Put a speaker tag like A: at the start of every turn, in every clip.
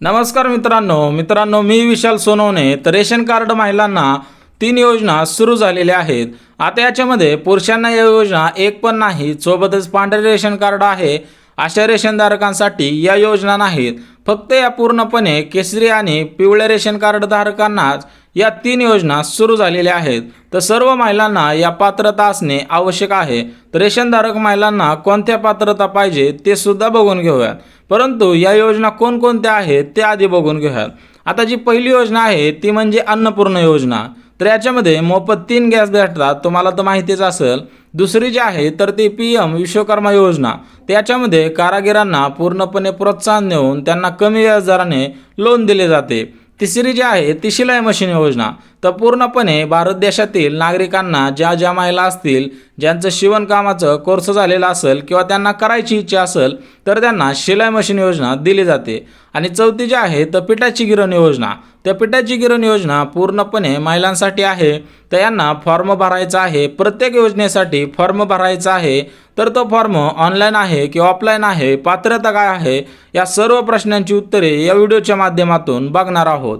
A: नमस्कार मित्रांनो. मित्रांनो मी विशाल सोनवणे. तर रेशन कार्ड महिलांना तीन योजना सुरू झालेल्या आहेत. आता याच्यामध्ये पुरुषांना या योजना एक पण नाही सोबतच पांढरे रेशन कार्ड आहे. अशा रेशनधारकांसाठी या योजना नाहीत. फक्त या पूर्णपणे केसरी आणि पिवळ्या रेशन कार्ड धारकांनाच या तीन योजना सुरू झालेल्या आहेत. तर सर्व महिलांना या पात्रता असणे आवश्यक आहे. तर रेशनधारक महिलांना कोणत्या पात्रता पाहिजे ते सुद्धा बघून घेऊयात. परंतु या योजना कोणकोणत्या आहेत ते आधी बघून घेऊयात. आता जी पहिली योजना आहे ती म्हणजे अन्नपूर्ण योजना. तर याच्यामध्ये मोफत तीन गॅस भेटतात तुम्हाला तर माहितीच असेल. दुसरी जी आहे तर ती पी एम विश्वकर्मा योजना. त्याच्यामध्ये कारागिरांना पूर्णपणे प्रोत्साहन देऊन त्यांना कमी व्याजदराने लोन दिले जाते. तिसरी जी आहे ती शिलाई मशीन योजना. तर पूर्णपणे भारत देशातील नागरिकांना ज्या ज्या महिला असतील ज्यांचं शिवणकामाचं कोर्स झालेला असेल किंवा त्यांना करायची इच्छा असेल तर त्यांना शिलाई मशीन योजना दिली जाते. आणि चौथी जी आहे तर पिठाची गिरण योजना. त्या पिठाची गिरण योजना पूर्णपणे महिलांसाठी आहे तर यांना फॉर्म भरायचा आहे. प्रत्येक योजनेसाठी फॉर्म भरायचा आहे. तर तो फॉर्म ऑनलाईन आहे किंवा ऑफलाईन आहे पात्रता काय आहे या सर्व प्रश्नांची उत्तरे या व्हिडिओच्या माध्यमातून बघणार आहोत.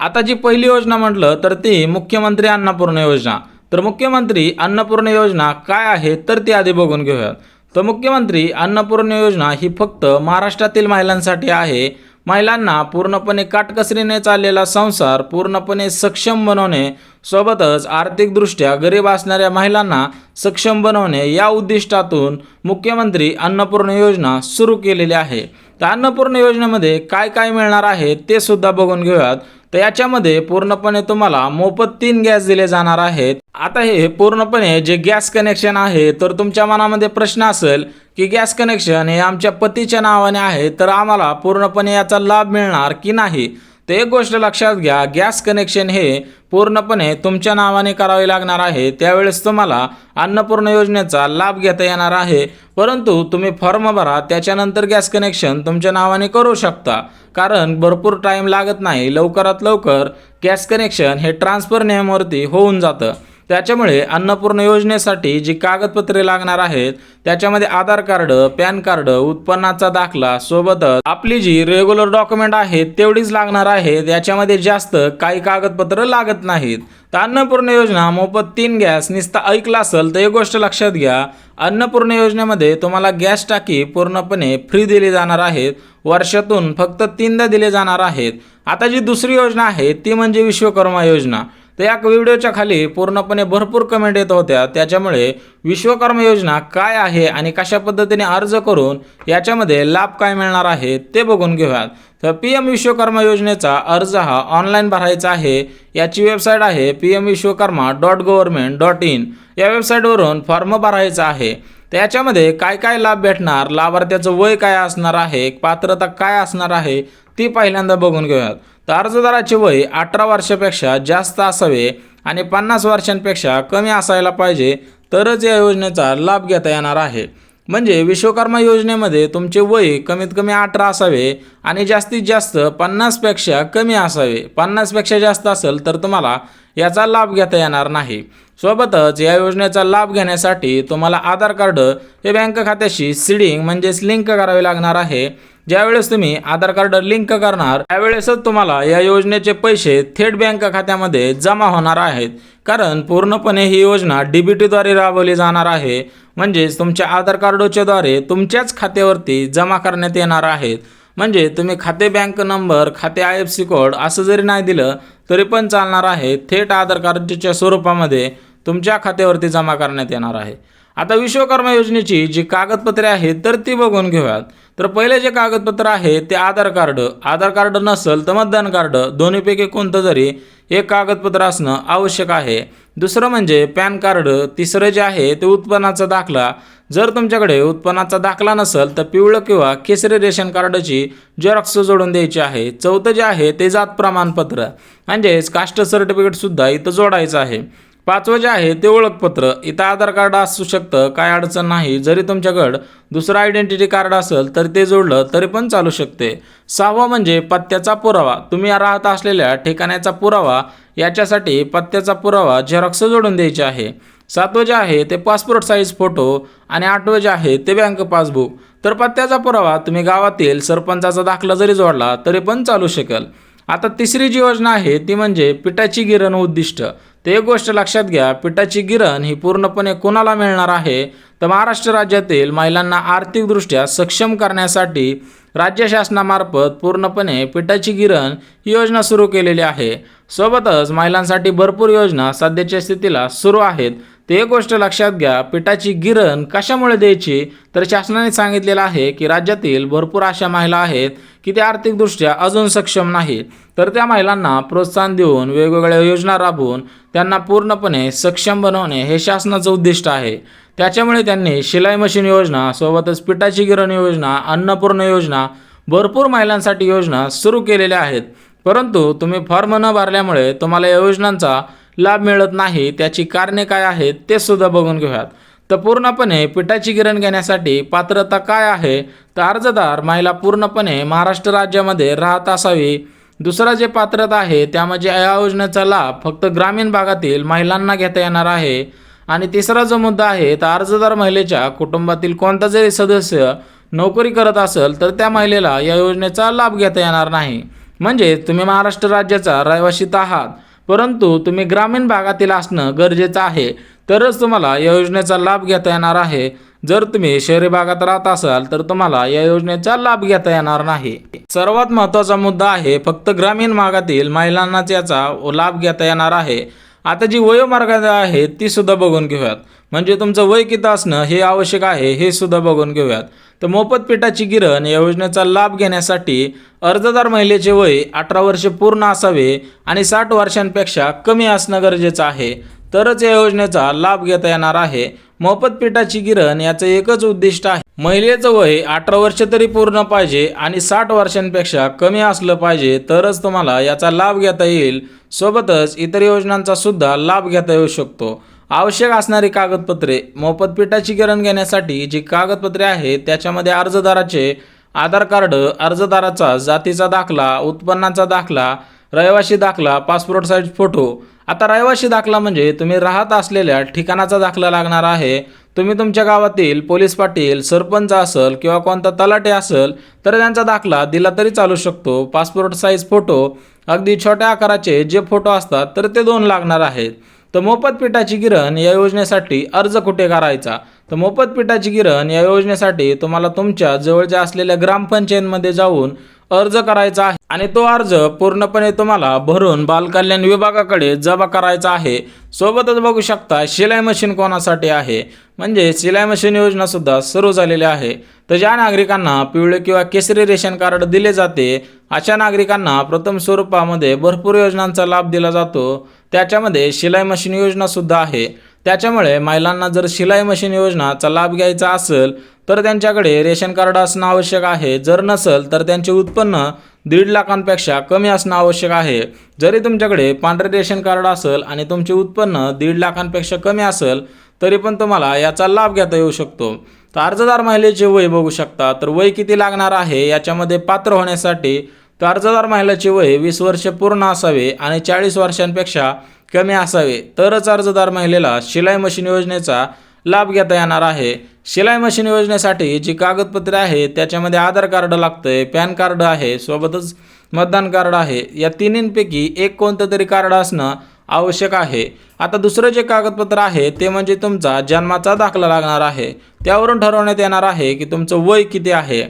A: आता जी पहिली योजना म्हटलं तर ती मुख्यमंत्री अन्नपूर्ण योजना. तर मुख्यमंत्री अन्नपूर्ण योजना काय आहे तर ती आधी बघून घेऊयात. तर मुख्यमंत्री अन्नपूर्ण योजना ही फक्त महाराष्ट्रातील महिलांसाठी आहे. महिलांना पूर्णपणे काटकसरीने चाललेला संसार पूर्णपणे सक्षम बनवणे सोबतच आर्थिकदृष्ट्या गरीब असणाऱ्या महिलांना सक्षम बनवणे या उद्दिष्टातून मुख्यमंत्री अन्नपूर्ण योजना सुरू केलेली आहे. तर अन्नपूर्ण योजनेमध्ये काय काय मिळणार आहे ते सुद्धा बघून घेऊयात. तर याच्यामध्ये पूर्णपणे तुम्हाला मोफत तीन गॅस दिले जाणार आहेत. आता हे पूर्णपणे जे गॅस कनेक्शन आहे तर तुमच्या मनामध्ये प्रश्न असेल की गॅस कनेक्शन हे आमच्या पतीच्या नावाने आहे तर आम्हाला पूर्णपणे याचा लाभ मिळणार की नाही? तर एक गोष्ट लक्षात घ्या गॅस कनेक्शन हे पूर्णपणे तुमच्या नावाने करावे लागणार आहे. त्यावेळेस तुम्हाला अन्नपूर्ण योजनेचा लाभ घेता येणार आहे. परंतु तुम्ही फॉर्म भरा त्याच्यानंतर गॅस कनेक्शन तुमच्या नावाने करू शकता. कारण भरपूर टाईम लागत नाही लवकरात लवकर गॅस कनेक्शन हे ट्रान्सफर नियमावरती होऊन जातं. त्याच्यामुळे अन्नपूर्ण योजनेसाठी जी कागदपत्रे लागणार आहेत त्याच्यामध्ये आधार कार्ड पॅन कार्ड उत्पन्नाचा दाखला सोबतच आपली जी रेग्युलर डॉक्युमेंट आहेत तेवढीच लागणार आहेत. याच्यामध्ये जास्त काही कागदपत्र लागत नाहीत. तर अन्नपूर्ण योजना मोफत तीन गॅस निस्ता ऐकला असेल तर एक गोष्ट लक्षात घ्या. अन्नपूर्ण योजनेमध्ये तुम्हाला गॅस टाकी पूर्णपणे फ्री दिली जाणार आहेत. वर्षातून फक्त तीनदा दिले जाणार आहेत. आता जी दुसरी योजना आहे ती म्हणजे विश्वकर्मा योजना. तर या व्हिडिओच्या खाली पूर्णपणे भरपूर कमेंट येत होत्या. त्याच्यामुळे विश्वकर्मा योजना काय आहे आणि कशा पद्धतीने अर्ज करून याच्यामध्ये लाभ काय मिळणार आहे ते बघून घेऊयात. तर पी एम विश्वकर्मा योजनेचा अर्ज हा ऑनलाईन भरायचा आहे. याची वेबसाईट आहे P M Vishwakarma dot government dot in या वेबसाईटवरून फॉर्म भरायचा आहे. तर याच्यामध्ये काय काय लाभ भेटणार लाभार्थ्याचं वय काय असणार आहे पात्रता काय असणार आहे ती पहिल्यांदा बघून घेऊयात. तर अर्जदाराचे वय अठरा वर्षापेक्षा जास्त असावे आणि पन्नास वर्षांपेक्षा कमी असायला पाहिजे तरच या योजनेचा लाभ घेता येणार आहे. म्हणजे विश्वकर्मा योजनेमध्ये तुमचे वय कमीत कमी अठरा असावे आणि जास्तीत जास्त पन्नासपेक्षा कमी असावे. पन्नासपेक्षा जास्त असेल तर तुम्हाला याचा लाभ घेता येणार नाही. सोबतच या योजनेचा लाभ घेण्यासाठी तुम्हाला आधार कार्ड हे बँक खात्याशी सिडिंग म्हणजेच लिंक करावे लागणार आहे. ज्यावेळेस तुम्ही आधार कार्ड लिंक करणार त्यावेळेसच तुम्हाला या योजनेचे पैसे थेट बँक खात्यामध्ये जमा होणार आहेत. कारण पूर्णपणे ही योजना डी बी राबवली जाणार आहे. म्हणजेच तुमच्या आधार कार्डच्या द्वारे तुमच्याच खात्यावरती जमा करण्यात येणार आहेत. म्हणजे तुम्ही खाते बँक नंबर खाते आय एफ सी कोड असं जरी नाही दिलं तरी पण चालणार आहे थेट आधार कार्डच्या स्वरूपामध्ये तुमच्या खात्यावरती जमा करण्यात येणार आहे. आता विश्वकर्मा योजनेची जी कागदपत्रे आहेत तर ती बघून घेऊयात. तर पहिले जे कागदपत्र आहे ते आधार कार्ड. आधार कार्ड नसेल तर मतदान कार्ड. दोन्हीपैकी कोणतं जरी एक कागदपत्र असणं आवश्यक आहे. दुसरं म्हणजे पॅन कार्ड. तिसरं जे आहे ते उत्पन्नाचा दाखला. जर तुमच्याकडे उत्पन्नाचा दाखला नसेल तर पिवळं किंवा केसरी रेशन कार्डची झेरॉक्स जोडून द्यायची आहे. चौथं जे आहे ते जात प्रमाणपत्र. म्हणजेच कास्ट सर्टिफिकेटसुद्धा इथं जोडायचं आहे. पाचवं जे आहे ते ओळखपत्र. इथं आधार कार्ड असू शकतं काय अडचण नाही. जरी तुमच्याकडं दुसरं आयडेंटिटी कार्ड असेल तर ते जोडलं तरी पण चालू शकते. सहावं म्हणजे पत्त्याचा पुरावा. तुम्ही राहत असलेल्या ठिकाणाचा पुरावा याच्यासाठी पत्त्याचा पुरावा झेरॉक्स जोडून द्यायचे आहे. सातवं जे आहे ते पासपोर्ट साईज फोटो आणि आठवं जे आहे ते बँक पासबुक तर पत्त्याचा पुरावा तुम्ही गावातील सरपंचाचा दाखला जरी जोडला तरी पण चालू शकेल. आता तिसरी जी योजना आहे ती म्हणजे पिठाची गिरण उद्दिष्ट. ते एक गोष्ट लक्षात घ्या पिठाची गिरण ही पूर्णपणे कोणाला मिळणार आहे? तर महाराष्ट्र राज्यातील महिलांना आर्थिकदृष्ट्या सक्षम करण्यासाठी राज्य शासनामार्फत पूर्णपणे पिठाची गिरण ही योजना सुरू केलेली आहे. सोबतच महिलांसाठी भरपूर योजना सध्याच्या स्थितीला सुरू आहेत. ते एक गोष्ट लक्षात घ्या पिठाची गिरण कशामुळे द्यायची? तर शासनाने सांगितलेलं आहे की राज्यातील भरपूर अशा महिला आहेत की त्या आर्थिकदृष्ट्या अजून सक्षम नाही तर त्या महिलांना प्रोत्साहन देऊन वेगवेगळ्या योजना राबवून त्यांना पूर्णपणे सक्षम बनवणे हे शासनाचं उद्दिष्ट आहे. त्याच्यामुळे त्यांनी शिलाई मशीन योजना सोबतच पिठाची गिरण योजना अन्नपूर्ण योजना भरपूर महिलांसाठी योजना सुरू केलेल्या आहेत. परंतु तुम्ही फॉर्म न भरल्यामुळे तुम्हाला या योजनांचा लाभ मिळत नाही त्याची कारणे काय आहेत ते सुद्धा बघून घेऊयात. तर पूर्णपणे पिठाची गिरण घेण्यासाठी पात्रता काय आहे? तर अर्जदार महिला पूर्णपणे महाराष्ट्र राज्यामध्ये राहत असावी. दुसरा जे पात्रता आहे त्यामध्ये या योजनेचा लाभ फक्त ग्रामीण भागातील महिलांना घेता येणार आहे. आणि तिसरा जो मुद्दा आहे तर अर्जदार महिलेच्या कुटुंबातील कोणता जरी सदस्य नोकरी करत असेल तर त्या महिलेला या योजनेचा लाभ घेता येणार नाही. म्हणजे तुम्ही महाराष्ट्र राज्याचा रहिवासीत आहात. परंतु तुम्ही ग्रामीण भागातील असणं गरजेचं आहे. तरच तुम्हाला या योजनेचा लाभ घेता येणार आहे. जर तुम्ही शहरी भागात राहत असाल तर तुम्हाला या योजनेचा लाभ घेता येणार नाही. सर्वात महत्त्वाचा मुद्दा आहे फक्त ग्रामीण भागातील महिलांनाच याचा लाभ घेता येणार आहे. आता जी वयोमर्यादा आहे ती सुद्धा बघून घेऊयात. म्हणजे तुमचं वय किती असणं हे आवश्यक आहे हे सुद्धा बघून घेऊयात. तर मोफत पिठाची गिरण या योजनेचा लाभ घेण्यासाठी अर्जदार महिलेचे वय अठरा वर्षे पूर्ण असावे आणि साठ वर्षांपेक्षा कमी असणं गरजेचं आहे. तरच या योजनेचा लाभ घेता येणार आहे. मोफत पिठाची गिरण याचं एकच उद्दिष्ट आहे. महिलेचं वय अठरा वर्ष तरी पूर्ण पाहिजे आणि साठ वर्षांपेक्षा कमी असलं पाहिजे तरच तुम्हाला याचा लाभ घेता येईल. सोबतच इतर योजनांचा सुद्धा लाभ घेता येऊ शकतो. आवश्यक असणारी कागदपत्रे मोफत पिठाची गिरण घेण्यासाठी जी कागदपत्रे आहेत त्याच्यामध्ये अर्जदाराचे आधार कार्ड अर्जदाराचा जातीचा दाखला उत्पन्नाचा दाखला रहिवासी दाखला पासपोर्ट साईज फोटो आता रहिवासी दाखला म्हणजे तुम्ही राहत असलेल्या ठिकाणाचा दाखला लागणार आहे. तुम्ही तुमच्या गावातील पोलीस पाटील सरपंच असेल किंवा कोणता तलाटे असेल तर त्यांचा दाखला दिला तरी चालू शकतो. पासपोर्ट साईज फोटो अगदी छोट्या आकाराचे जे फोटो असतात तर ते दोन लागणार आहेत. तर मोफत पिठाची गिरण या योजनेसाठी अर्ज कुठे करायचा? तर मोफत पिठाची गिरण या योजनेसाठी तुम्हाला तुमच्या जवळच्या असलेल्या ग्रामपंचायतमध्ये जाऊन अर्ज करायचा आहे आणि तो अर्ज पूर्णपणे तुम्हाला भरून बालकल्याण विभागाकडे जमा करायचा आहे. सोबतच बघू शकता शिलाई मशीन कोणासाठी आहे? म्हणजे शिलाई मशीन योजना सुद्धा सुरू झालेली आहे. तर ज्या नागरिकांना पिवळे किंवा केसरी रेशन कार्ड दिले जाते अशा नागरिकांना प्रथम स्वरूपामध्ये भरपूर योजनांचा लाभ दिला जातो. त्याच्यामध्ये शिलाई मशीन योजना सुद्धा आहे. त्याच्यामुळे महिलांना जर शिलाई मशीन योजनाचा लाभ घ्यायचा असेल तर त्यांच्याकडे रेशन कार्ड असणं आवश्यक आहे. जर नसेल तर त्यांचे उत्पन्न दीड लाखांपेक्षा कमी असणं आवश्यक आहे. जरी तुमच्याकडे पांढरे रेशन कार्ड असेल आणि तुमचे उत्पन्न दीड लाखांपेक्षा कमी असेल तरी पण तुम्हाला याचा लाभ घेता येऊ शकतो. तर अर्जदार महिलेचे वय बघू शकता. तर वय किती लागणार आहे याच्यामध्ये पात्र होण्यासाठी तर अर्जदार महिलेचे वय वीस वर्ष पूर्ण असावे आणि चाळीस वर्षांपेक्षा कमी असावे. तरच अर्जदार महिलेला शिलाई मशीन योजनेचा लाभ घेता येणार आहे. शिलाई मशीन योजनेसाठी जी कागदपत्रे आहेत त्याच्यामध्ये आधार कार्ड लागतं आहे पॅन कार्ड आहे सोबतच मतदान कार्ड आहे. या तिन्हींपैकी एक कोणतं तरी कार्ड असणं आवश्यक आहे. आता दुसरं जे कागदपत्र आहे ते म्हणजे तुमचा जन्माचा दाखला लागणार आहे. त्यावरून ठरवण्यात येणार आहे की तुमचं वय किती आहे.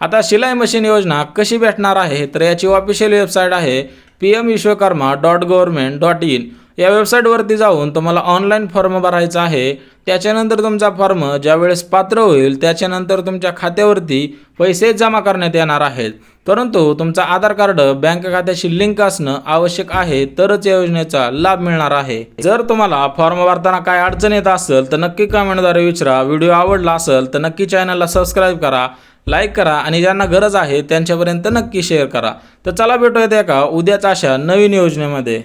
A: आता शिलाई मशीन योजना कशी भेटणार आहे तर याची ऑफिशियल वेबसाईट आहे P M Vishwakarma dot government dot in या वेबसाईटवरती जाऊन तुम्हाला ऑनलाईन फॉर्म भरायचा आहे. त्याच्यानंतर तुमचा फॉर्म ज्यावेळेस पात्र होईल त्याच्यानंतर तुमच्या खात्यावरती पैसे जमा करण्यात येणार आहेत. परंतु तुमचा आधार कार्ड बँक खात्याशी लिंक असणं आवश्यक आहे तरच या योजनेचा लाभ मिळणार आहे. जर तुम्हाला फॉर्म भरताना काय अडचण येत असेल तर नक्की कमेंटद्वारे विचारा. व्हिडिओ आवडला असेल तर नक्की चॅनलला सबस्क्राईब करा लाईक करा आणि ज्यांना गरज आहे त्यांच्यापर्यंत नक्की शेअर करा. तर चला भेटूयात एका उद्याच अशा नवीन योजनेमध्ये.